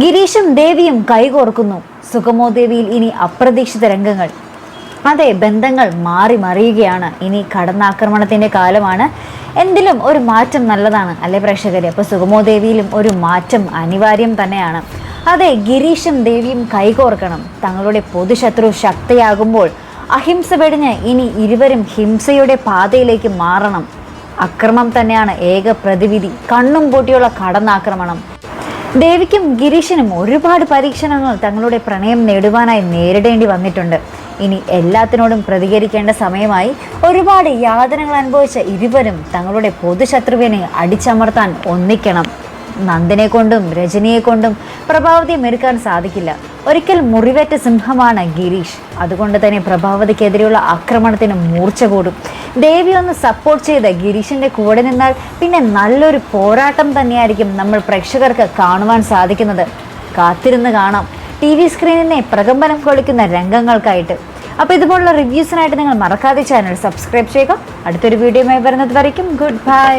ഗിരീഷും ദേവിയും കൈകോർക്കുന്നു. സുഗമോ ദേവിയിൽ ഇനി അപ്രതീക്ഷിത രംഗങ്ങൾ. അതെ ബന്ധങ്ങൾ മാറി മറിയുകയാണ്. ഇനി കടന്നാക്രമണത്തിന്റെ കാലമാണ്. എന്തിലും ഒരു മാറ്റം നല്ലതാണ് അല്ലെ പ്രേക്ഷകരെ? അപ്പോൾ സുഗമോ ദേവിയിലും ഒരു മാറ്റം അനിവാര്യം തന്നെയാണ്. അതെ ഗിരീഷും ദേവിയും കൈകോർക്കണം. തങ്ങളുടെ പൊതുശത്രു ശക്തിയാകുമ്പോൾ അഹിംസ വെടിഞ്ഞ് ഇനി ഇരുവരും ഹിംസയുടെ പാതയിലേക്ക് മാറണം. അക്രമം തന്നെയാണ് ഏക പ്രതിവിധി. കണ്ണും പൂട്ടിയുള്ള കടന്നാക്രമണം. ദേവിക്കും ഗിരീഷിനും ഒരുപാട് പരീക്ഷണങ്ങൾ തങ്ങളുടെ പ്രണയം നേടുവാനായി നേരിടേണ്ടി വന്നിട്ടുണ്ട്. ഇനി എല്ലാത്തിനോടും പ്രതികരിക്കേണ്ട സമയമായി ഒരുപാട് യാതനകൾ അനുഭവിച്ച ഇരുവരും തങ്ങളുടെ പൊതുശത്രുവിനെ അടിച്ചമർത്താൻ ഒന്നിക്കണം. നന്ദിനെ കൊണ്ടും രജനിയെ കൊണ്ടും പ്രഭാവതിയെ മെരുക്കാൻ സാധിക്കില്ല. ഒരിക്കൽ മുറിവേറ്റ സിംഹമാണ് ഗിരീഷ്. അതുകൊണ്ട് തന്നെ പ്രഭാവതിക്കെതിരെയുള്ള ആക്രമണത്തിന് മൂർച്ച കൂടും. ദേവി ഒന്ന് സപ്പോർട്ട് ചെയ്ത് ഗിരീഷിന്റെ കൂടെ നിന്നാൽ പിന്നെ നല്ലൊരു പോരാട്ടം തന്നെയായിരിക്കും നമ്മൾ പ്രേക്ഷകർക്ക് കാണുവാൻ സാധിക്കുന്നത്. കാത്തിരുന്ന് കാണാം. ടി വി സ്ക്രീനിനെ പ്രകമ്പനം കൊളിക്കുന്ന രംഗങ്ങൾക്കായിട്ട്. അപ്പോൾ ഇതുപോലുള്ള റിവ്യൂസിനായിട്ട് നിങ്ങൾ മറക്കാതെ ചാനൽ സബ്സ്ക്രൈബ് ചെയ്യുക. അടുത്തൊരു വീഡിയോയുമായി വരുന്നത് വരയ്ക്കും. Good bye